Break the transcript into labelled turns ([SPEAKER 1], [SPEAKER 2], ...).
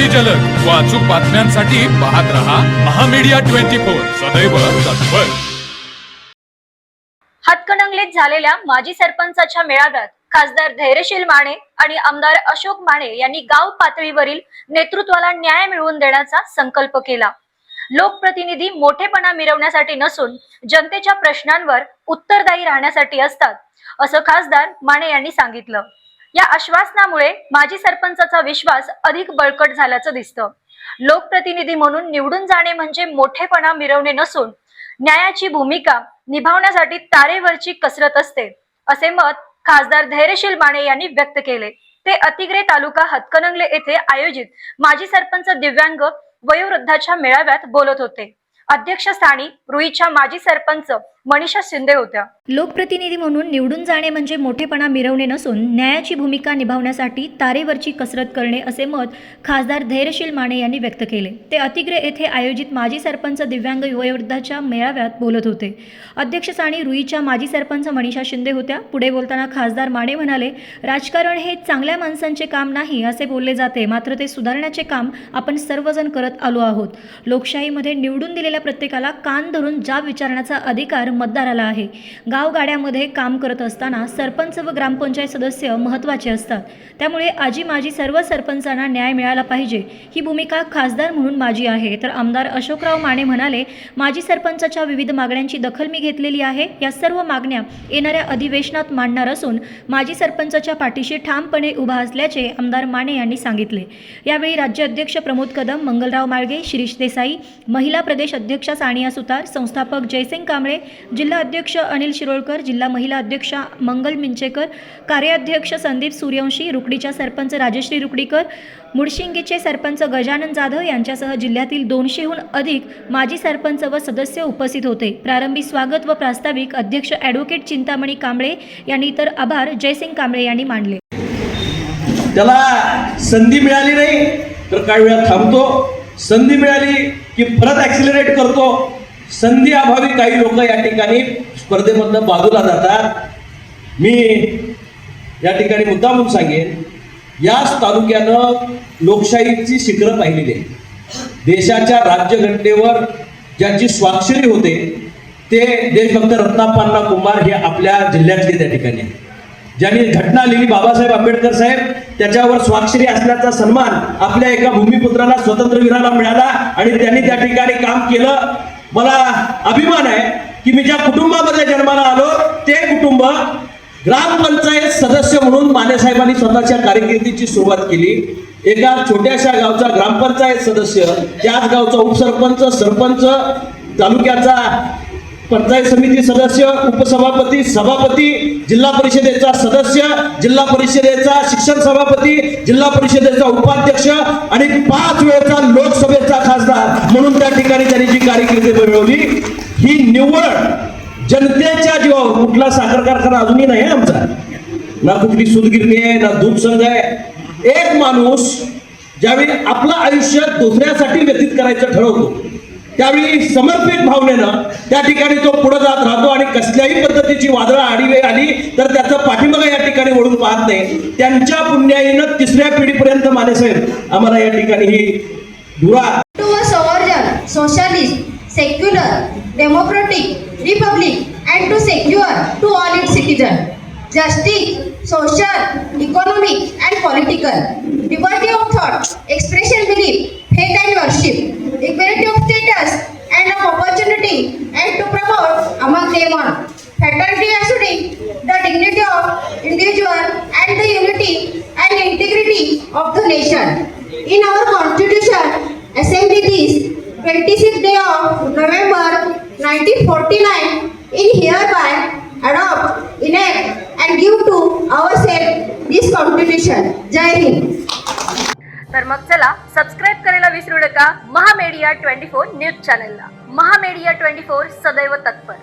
[SPEAKER 1] अगदी जलद. व अचूक बातम्यांसाठी पाहत रहा महामीडिया ट्वेंटी फोर. सदैव तत्पर.
[SPEAKER 2] हातकणंगलेत झालेल्या माजी सरपंचाच्या मेळाव्यात खासदार धैर्यशील माने आणि आमदार अशोक माने यांनी गाव पातळीवरील नेतृत्वाला न्याय मिळवून देण्याचा संकल्प केला. लोकप्रतिनिधी मोठेपणा मिरवण्यासाठी नसून जनतेच्या प्रश्नांवर उत्तरदायी राहण्यासाठी असतात असं खासदार माने यांनी सांगितलं. या आश्वासनामुळे माजी सरपंचाचा विश्वास अधिक बळकट झाल्याचं दिसतं. लोकप्रतिनिधी म्हणून निवडून जाणे म्हणजे मोठेपणा मिरवणे नसून न्यायाची भूमिका निभावण्यासाठी तारेवरची कसरत असते असे मत खासदार धैर्यशील माने यांनी व्यक्त केले. ते अतिग्रे तालुका हतकनंगले येथे आयोजित माजी सरपंच दिव्यांग वयोवृद्धाच्या मेळाव्यात बोलत होते. अध्यक्षस्थानी रुईच्या माजी सरपंच मनीषा शिंदे होत्या. लोकप्रतिनिधी म्हणून निवडून जाणे म्हणजे मोठेपणा मिरवणे नसून न्यायाची भूमिका निभावण्यासाठी तारेवरची कसरत करणे असे मत खासदार धैर्यशील माने यांनी व्यक्त केले. ते अतिग्रे येथे आयोजित माजी सरपंच दिव्यांग युवयोद्धाच्या मेळाव्यात बोलत होते. अध्यक्षस्थानी रुईच्या माजी सरपंच मनीषा शिंदे होत्या. पुढे बोलताना खासदार माने म्हणाले राजकारण हे चांगल्या माणसांचे काम नाही असे बोलले जाते. मात्र ते सुधारण्याचे काम आपण सर्वजण करत आलो आहोत. लोकशाहीमध्ये निवडून दिलेल्या प्रत्येकाला कान धरून जाब विचारण्याचा अधिकार मतदाराला आहे. गावगाड्यामध्ये काम करत असताना सरपंच व ग्रामपंचायत सदस्य महत्त्वाचे असतात. त्यामुळे आजी माझी सर्व सरपंचांना न्याय मिळाला पाहिजे ही भूमिका खासदार म्हणून माझी आहे. तर आमदार अशोकराव माने म्हणाले माजी सरपंचाच्या विविध मागण्यांची दखल मी घेतलेली आहे. या सर्व मागण्या येणाऱ्या अधिवेशनात मांडणार असून माजी सरपंचाच्या पाठीशी ठामपणे उभा असल्याचे आमदार माने यांनी सांगितले. यावेळी राज्याध्यक्ष प्रमोद कदम मंगलराव माळगे शिरीष देसाई महिला प्रदेश अध्यक्ष अध्यक्षा सानिया सुतार संस्थापक जयसिंग कांबळे जिल्हा अध्यक्ष अनिल शिरोळकर जिल्हा महिला अध्यक्षा मंगल मिंचेकर कार्याध्यक्ष संदीप सूर्यवंशी रुकडीच्या सरपंच राजश्री रुकडीकर मुडशिंगीचे सरपंच गजानन जाधव यांच्यासह जिल्ह्यातील दोनशेहून अधिक माजी सरपंच व सदस्य उपस्थित होते. प्रारंभी स्वागत व प्रास्ताविक अध्यक्ष ॲडव्होकेट चिंतामणी कांबळे यांनी तर आभार जयसिंग कांबळे यांनी मानले.
[SPEAKER 3] त्याला संधी मिळाली नाही तर काही वेळा थांबतो. संधी मिळाली की परत ॲक्सिलरेट करतो. संधी अभावी काही लोक या ठिकाणी स्पर्धेमधनं बाजूला जातात. मी या ठिकाणी मुद्दा म्हणून सांगेन याच तालुक्यानं लोकशाहीची शिखरं पाहिलेली आहे देशाच्या राज्यघटनेवर ज्यांची स्वाक्षरी होते ते देशभक्त रत्नापांना कुंभार हे आपल्या जिल्ह्यातले त्या ठिकाणी आहे ज्यांनी घटना लिहिली बाबासाहेब आंबेडकर साहेब त्याच्यावर स्वाक्षरी असल्याचा सन्मान आपल्या एका भूमिपुत्राला स्वतंत्रवीराला मिळाला आणि त्यांनी त्या ठिकाणी काम केलं. मला अभिमान आहे की मी ज्या कुटुंबामध्ये जन्माला आलो ते कुटुंब ग्रामपंचायत सदस्य म्हणून मानेसाहेबांनी स्वतःच्या कारकिर्दीची सुरुवात केली. एका छोट्याशा गावचा ग्रामपंचायत सदस्य त्याच गावचा उपसरपंच सरपंच तालुक्याचा पंचायत समिती सदस्य उपसभापती सभापती जिल्हा परिषदेचा सदस्य जिल्हा परिषदेचा शिक्षण सभापती जिल्हा परिषदेचा उपाध्यक्ष आणि पाच वेळचा लोकसभेचा खासदार म्हणून त्या ठिकाणी त्यांनी जी कारकिर्दी मिळवली ही निव्वळ जनतेच्या जीवावर कुठला साखर कारखाना अजूनही नाही आहे आमचा. ना कुठली सुदगिरणी आहे ना दूध संघ आहे. एक माणूस ज्यावेळी आपलं आयुष्य दुसऱ्यासाठी व्यतीत करायचं ठरवतो त्यावेळी समर्पित भावनेनं त्या ठिकाणी तो पुढे जात राहतो आणि कसल्याही पद्धतीची वादळं आडी आली तर त्याचा पाठिंबा या ठिकाणी वळून पाहत नाही. त्यांच्या पुण्याईनं तिसऱ्या पिढीपर्यंत माने साहेब आम्हाला या ठिकाणी ही
[SPEAKER 4] दुरा sovereign socialist secular democratic republic and to secure to all it citizen justice social economic and political liberty of thought expression belief faith and worship nation. In our constitution, assembled this 26th day of November 1949 in hereby adopt, enact and give to ourselves this constitution. Jai Hind.
[SPEAKER 2] तर मग चला subscribe करायला विसरू नका महामेडिया twenty four news चॅनलला महामेडिया twenty four सदैव तत्पर